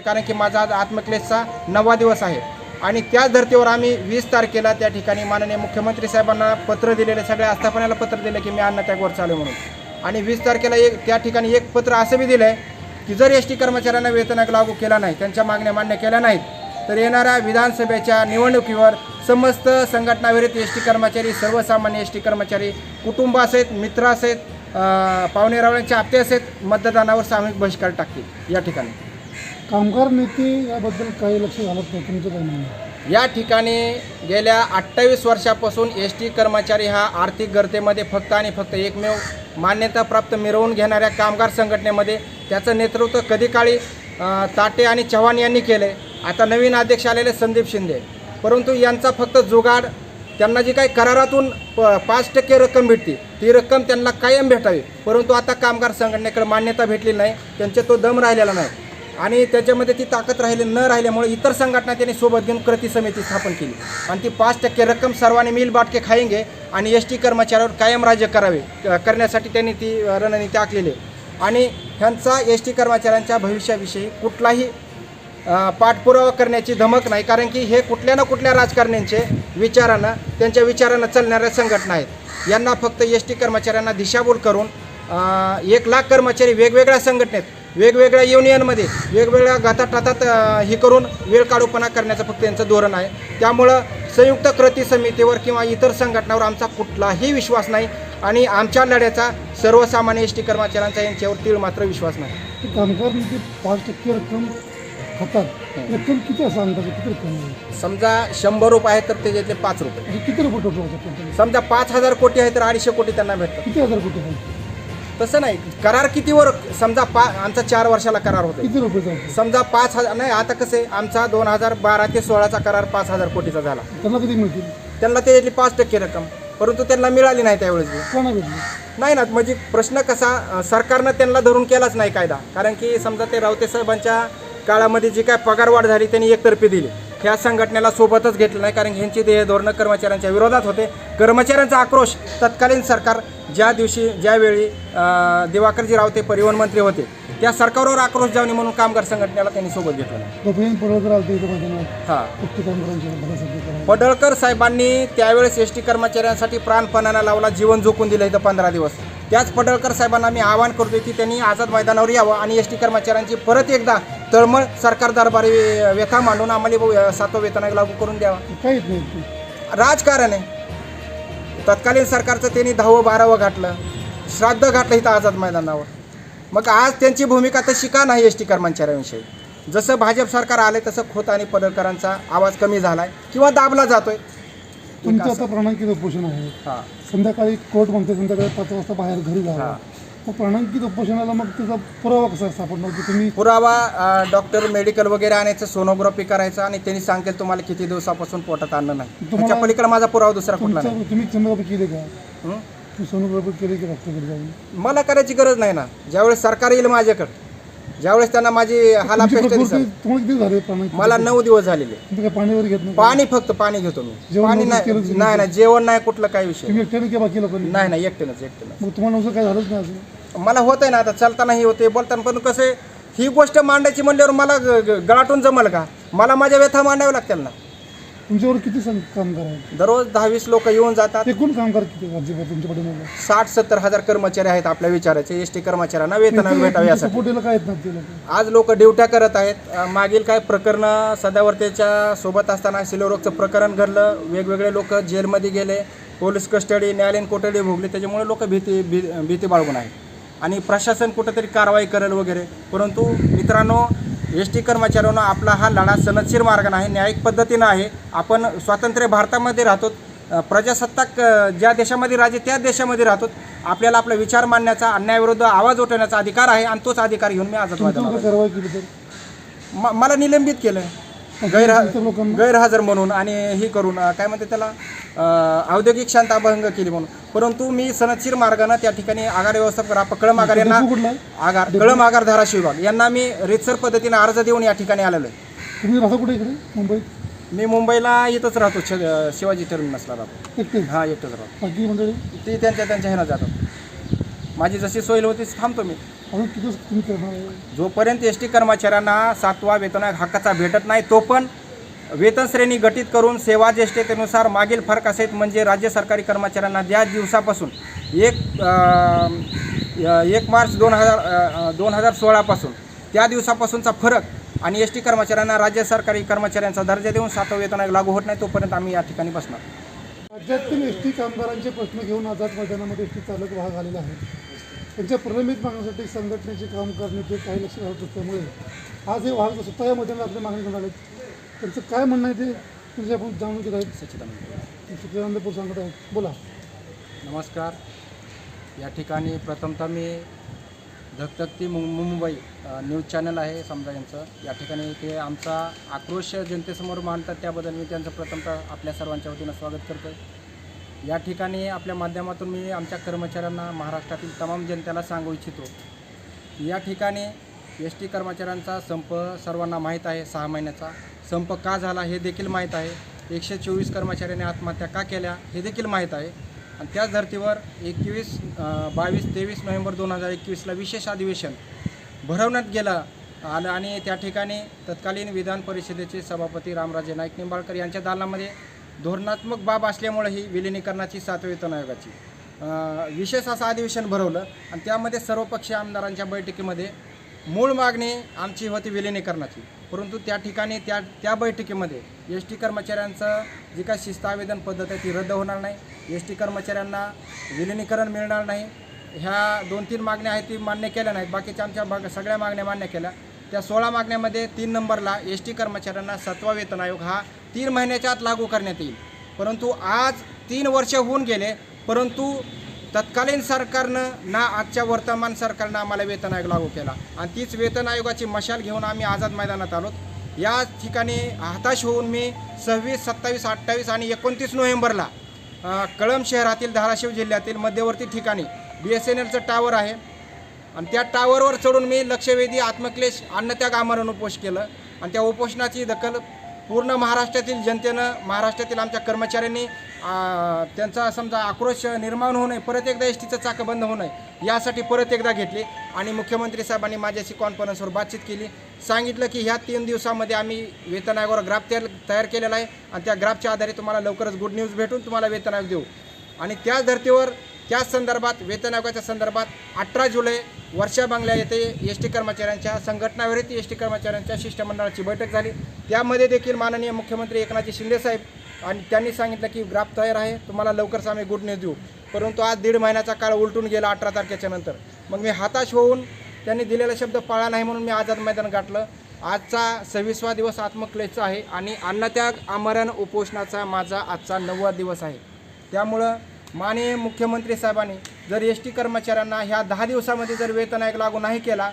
कारण की माझा आज आत्मक्लेशचा नववा दिवस आहे. आणि त्याच धर्तीवर आम्ही वीस तारखेला त्या ठिकाणी माननीय मुख्यमंत्री साहेबांना पत्र दिलेले सगळ्या आस्थापनाला पत्र दिलं की मी अन्नत्यागवर चालू म्हणून. आणि वीस तारखेला एक त्या ठिकाणी एक पत्र असं बी दिलं आहे की जर एस टी कर्मचाऱ्यांना वेतनाक लागू केला नाही त्यांच्या मागण्या मान्य केल्या नाहीत तर येणाऱ्या विधानसभेच्या निवडणुकीवर समस्त संघटनाविरहित एस टी कर्मचारी सर्वसामान्य एस टी कर्मचारी कुटुंब असेत मित्र असेत अं, पाहुणेरावळ्यांचे आप्ते असेल मतदानावर सामूहिक बहिष्कार टाकतील. या ठिकाणी. कामगार नेते याबद्दल काही लक्ष घालत नाही. तुमचं काय म्हणणं या ठिकाणी गेल्या अठ्ठावीस वर्षापासून एस टी कर्मचारी हा आर्थिक गर्तेमध्ये फक्त आणि फक्त एकमेव मान्यताप्राप्त मिरवून घेणाऱ्या कामगार संघटनेमध्ये त्याचं नेतृत्व कधी काळी ताटे आणि चव्हाण यांनी केले आता नवीन अध्यक्ष आलेले संदीप शिंदे. परंतु यांचा फक्त जुगाड त्यांना जी काही करारातून प पाच टक्के रक्कम भेटते ती रक्कम त्यांना कायम भेटावी. परंतु आता कामगार संघटनेकडे मान्यता भेटली नाही त्यांचे तो दम राहिलेला नाही. आणि त्याच्यामध्ये ती ताकद राहिली न राहिल्यामुळे इतर संघटना त्यांनी सोबत घेऊन कृती समिती स्थापन केली. आणि ती पाच टक्के रक्कम सर्वांनी मिल बाटके खायंगे आणि एस टी कर्मचाऱ्यावर कायम राज्य करावे करण्यासाठी त्यांनी ती रणनीती आखलेली आहे. आणि ह्यांचा एस टी कर्मचाऱ्यांच्या भविष्याविषयी कुठलाही पाठपुरावा करण्याची धमक नाही कारण की हे कुठल्या ना कुठल्या राजकारण्यांचे विचारानं त्यांच्या विचारानं चालणाऱ्या संघटना आहेत. यांना फक्त एस टी कर्मचाऱ्यांना दिशाभूल करून एक लाख कर्मचारी वेगवेगळ्या संघटनेत वेगवेगळ्या युनियनमध्ये वेगवेगळ्या गटाटातात हे करून वेळ काढूपणा करण्याचं फक्त यांचं धोरण आहे. त्यामुळं संयुक्त कृती समितीवर किंवा इतर संघटनावर आमचा कुठलाही विश्वास नाही आणि आमच्या लढ्याचा सर्वसामान्य एस टी कर्मचाऱ्यांचा यांच्यावर तीळ मात्र विश्वास नाही. कामगार पाच टक्के रक्कम खातात. रक्कम किती असं अंदाजे? किती रक्कम आहे? समजा शंभर रुपये आहेत तर त्याच्यातले पाच रुपये. म्हणजे किती रुपये समजा पाच हजार कोटी आहे तर अडीचशे कोटी त्यांना भेटतात. किती हजार कोटी आहे तसं नाही. करार कितीवर समजा पा आमचा चार वर्षाला करार होतो किती रुपये समजा पाच हजार नाही आता कसं आहे आमचा दोन हजार बारा ते सोळाचा करार पाच हजार कोटीचा झाला. त्यांना कधी मिळतील? त्यांना त्याच्यातली पाच टक्के रक्कम परंतु त्यांना मिळाली नाही त्यावेळेस कोणा भेटली नाही ना म्हणजे प्रश्न कसा अं, सरकारनं त्यांना धरून केलाच नाही कायदा. कारण की समजा ते रावते साहेबांच्या काळामध्ये जी काय पगारवाढ झाली त्यांनी एकतर्फी दिली. ह्या संघटनेला सोबतच घेतलं नाही कारण ह्यांची ध्येय धोरणं कर्मचाऱ्यांच्या विरोधात होते. कर्मचाऱ्यांचा आक्रोश तत्कालीन सरकार ज्या दिवशी ज्यावेळी दिवाकरजी रावते परिवहन मंत्री होते त्या सरकारवर आक्रोश जावणी म्हणून कामगार संघटनेला त्यांनी सोबत घेतलं हां. पडळकर साहेबांनी त्यावेळेस एस टी कर्मचाऱ्यांसाठी प्राणपणाला लावला जीवन झोकून दिलं इथं पंधरा दिवस. त्याच पडळकर साहेबांना मी आवाहन करतोय की त्यांनी आझाद मैदानावर यावं आणि एस टी कर्मचाऱ्यांची परत एकदा तळमळ सरकार दरबारी व्यथा मांडून आम्हाला सातवं वेतन लागू करून द्यावा. काहीच नाही. राजकारण आहे. तत्कालीन सरकारचं त्यांनी दहावं बारावं घातलं. श्राद्ध घातलं इथं आझाद मैदानावर. मग आज त्यांची भूमिका तशी का नाही एस टी कर्मचाऱ्यांविषयी. जसं भाजप सरकार आले तसं खोत आणि पडळकरांचा आवाज कमी झालाय किंवा दाबला जातोय. तुमचं आता प्राणांकित उपोषण आहे. हां. संध्याकाळी कोर्ट म्हणते संध्याकाळी पाच वाजता बाहेर घरी हा. प्राणांकित उपोषणाला मग त्याचा पुरावा कसा सापडणार की तुम्ही पुरावा डॉक्टर मेडिकल वगैरे आणायचं सोनोग्राफी करायचं आणि त्यांनी सांगेल तुम्हाला किती दिवसापासून पोटात आणलं नाही. त्याच्या पलीकडे माझा पुरावा दुसरा कुठला नाही. तुम्ही सोनोग्राफी केली का? हं? तुम्ही सोनोग्राफी केली की जाऊन? मला करायची गरज नाही ना. ज्यावेळेस सरकार येईल माझ्याकडे. ज्यावेळेस त्यांना माझी हाला दिसेल झाले मला नऊ दिवस झालेले. तुम्ही काय पाणीवर घेत नाही पाणी फक्त पाणी घेतो मी. जेवण पाणी वगैरे नाही तुम्ही? नाही नाही जेवण नाही कुठलं काही विषय तुम्ही एकट्याने किंवा बाकी लोकांनी नाही नाही एकटेनच एकटेनच मग तुम्हाला नव्हतं काय झालंच नाही असं मला होत आहे ना आता चालतानाही होते बोलताना पण कसं आहे, ही गोष्ट मांडायची म्हणल्यावर मला ग- ग- गळाटून जमल का? मला माझ्या व्यथा मांडाव्या लागतील ना. तुमच्यावर किती सं- कामगार आहेत दररोज दहावीस लोक येऊन जातात. एकूण कामगार किती राज्यभर तुमच्या पाठीमागे? साठ सत्तर हजार कर्मचारी आहेत आपल्या विचाराचे. एस टी कर्मचाऱ्यांना वेतन भेटावे यासाठी. सपोर्टीला काय येत नाही ते लोक? आज लोक ड्युट्या करत आहेत. अं, मागील काय प्रकरण सदावर्तेच्या सोबत असताना सिलोरोगचं प्रकरण घडलं. वेगवेगळे लोक जेलमध्ये गेले. पोलीस कस्टडी न्यायालयीन कोठडी भोगली. त्याच्यामुळे लोक भीती भी भीती बाळगून आहेत. आणि प्रशासन कुठंतरी कारवाई करेल वगैरे. परंतु मित्रांनो एस टी कर्मचाऱ्यांना आपला हा लढा सनदशीर मार्गाने आहे न्यायिक पद्धतीनं आहे. आपण स्वातंत्र्य भारतामध्ये राहतो. प्रजासत्ताक ज्या देशामध्ये राजे त्या देशामध्ये राहतो. आपल्याला आपला विचार मांडण्याचा अन्यायाविरुद्ध आवाज उठवण्याचा अधिकार आहे आणि तोच अधिकार घेऊन मी. कारवाई केली म- मला निलंबित केलं गैरहा गैरहजर म्हणून आणि ही करून अ, काय म्हणते त्याला अ, औद्योगिक शांताभंग केली म्हणून. परंतु मी सनदशीर मार्गानं त्या ठिकाणी आगार व्यवस्थापक रापा कळम आगार यांना डेपो कुठला आहे? आगार कळम आगार धाराशिव विभाग यांना मी रितसर पद्धतीने अर्ज देऊन या ठिकाणी आलेलो आहे. तुम्ही राहता कुठे इकडे? मुंबईत मी मुंबईला इथंच राहतो छ- शिवाजी टर्मिनसला राहतो. एकटे हा एकटंच राहतो. बाकी मंडळी? ती त्यांच्या त्यांच्या ह्यानं जातात. माझी जशी सोय होती थांबतो मी. अजून किती दिवस तुम्ही करणार आहे? जोपर्यंत एस टी कर्मचाऱ्यांना सातवा वेतन हक्काचा भेटत नाही तो पण वेतन श्रेणी गठीत करून सेवा ज्येष्ठतेनुसार मागील फरकासहित म्हणजे राज्य सरकारी कर्मचाऱ्यांना ज्या दिवसापासून. एक अं, एक मार्च दोन हजार दोन हजार सोळापासून. त्या दिवसापासूनचा फरक आणि एस टी कर्मचाऱ्यांना राज्य सरकारी कर्मचाऱ्यांचा दर्जा देऊन सातवा वेतन आयोग लागू होत नाही तोपर्यंत आम्ही या ठिकाणी बसणार. राज्यातील एस टी कामगारांचे प्रश्न घेऊन आझाद मैदानामध्ये एस टी चालक भाग आलेले आहेत त्यांच्या प्रलंबित मागण्यासाठी संघटनेचे काम करण्याचे काही लक्ष घालत असल्यामुळे आज हे वाहक स्वतः या मैदानात आपल्या मागणी घेऊन आले त्यांचं काय म्हणणं आहे ते तुमचे आपण जाणून घेत आहेत. सच्चिदानंद सचिदानंदपूर सांगत आहेत. बोला. नमस्कार. या ठिकाणी प्रथमतः मी धकधकती मु मुंबई न्यूज चॅनल आहे समजा यांचं. या ठिकाणी ते आमचा आक्रोश जनतेसमोर मांडतात त्याबद्दल मी त्यांचं प्रथमतः आपल्या सर्वांच्या वतीनं स्वागत करतो आहे या ठिकाणी आपल्या माध्यमातून मी आमच्या कर्मचाऱ्यांना महाराष्ट्रातील तमाम जनतेला सांगू इच्छितो या ठिकाणी एस टी कर्मचाऱ्यांचा संप सर्वांना माहीत आहे सहा महिन्याचा. संप का झाला हे देखील माहीत आहे. एकशे चोवीस कर्मचाऱ्यांनी आत्महत्या का केल्या हे देखील माहीत आहे. आणि त्याच धर्तीवर एकवीस बावीस तेवीस नोव्हेंबर दोन हजार एकवीसला विशेष अधिवेशन भरवण्यात गेलं आलं आणि त्या ठिकाणी तत्कालीन विधान परिषदेचे सभापती रामराजे नाईक निंबाळकर यांच्या दालनामध्ये धोरणात्मक बाब असल्यामुळे ही विलिनीकरणाची सातव्या वेतन आयोगाची विशेष असं अधिवेशन भरवलं आणि त्यामध्ये सर्वपक्षीय आमदारांच्या बैठकीमध्ये मूळ मागणी आमची होती विलिनीकरणाची. परंतु त्या ठिकाणी त्या त्या बैठकीमध्ये एस टी कर्मचाऱ्यांचं जी काय शिस्त आवेदन पद्धत आहे ती रद्द होणार नाही. एस टी कर्मचाऱ्यांना विलिनीकरण मिळणार नाही. ह्या दोन तीन मागण्या आहेत ती मान्य केल्या नाहीत. बाकीच्या आमच्या भाग सगळ्या मागण्या मान्य केल्या. त्या सोळा मागण्यामध्ये तीन नंबरला एस टी कर्मचाऱ्यांना सातवा वेतन आयोग हा तीन महिन्याच्या आत लागू करण्यात येईल. परंतु आज तीन वर्ष होऊन गेले परंतु तत्कालीन सरकारनं ना आजच्या वर्तमान सरकारनं आम्हाला वेतन आयोग लागू केला. आणि तीच वेतन आयोगाची मशाल घेऊन आम्ही आझाद मैदानात आलो. या ठिकाणी हताश होऊन मी सव्वीस सत्तावीस अठ्ठावीस आणि एकोणतीस नोव्हेंबरला कळम शहरातील धाराशिव जिल्ह्यातील मध्यवर्ती ठिकाणी बी एस एन एलचं टावर आहे. आणि त्या टावरवर चढून मी लक्षवेधी आत्मक्लेश अन्नत्याग आमरण उपोष केलं. आणि त्या उपोषणाची दखल पूर्ण महाराष्ट्रातील जनतेनं महाराष्ट्रातील आमच्या कर्मचाऱ्यांनी त्यांचा समजा आक्रोश निर्माण होऊ नये परत एकदा एस टीचं चाकं बंद होऊ नये यासाठी परत एकदा घेतली. आणि मुख्यमंत्री साहेबांनी माझ्याशी कॉन्फरन्सवर बातचीत केली. सांगितलं की ह्या तीन दिवसामध्ये आम्ही वेतन आयोगावर ग्राफ तयार तयार केलेला आहे. आणि त्या ग्राफच्या आधारे तुम्हाला लवकरच गुड न्यूज भेटून तुम्हाला वेतन आयोग देऊ. आणि त्याच धर्तीवर त्याच संदर्भात वेतन आयोगाच्या संदर्भात अठरा जुलै वर्षा बंगल्या येथे एस टी कर्मचाऱ्यांच्या संघटनाविरहित एस टी कर्मचाऱ्यांच्या शिष्टमंडळाची बैठक झाली. त्यामध्ये देखील माननीय मुख्यमंत्री एकनाथजी शिंदेसाहेब आणि त्यांनी सांगितलं की ग्राफ तयार आहे तुम्हाला लवकरच आम्ही गुड न्यूज देऊ. परंतु आज दीड महिन्याचा काळ उलटून गेला अठरा तारखेच्या नंतर. मग मी हताश होऊन त्यांनी दिलेला शब्द पाळला नाही म्हणून मी आझाद मैदान गाठलं. आजचा सव्वीसवा दिवस आत्मक्लेशचा आहे आणि अन्नत्याग आमरण उपोषणाचा माझा आजचा नववा दिवस आहे. त्यामुळं माननीय मुख्यमंत्री साहेबांनी जर एस टी कर्मचाऱ्यांना ह्या दहा दिवसामध्ये जर वेतन आयोग लागू नाही केला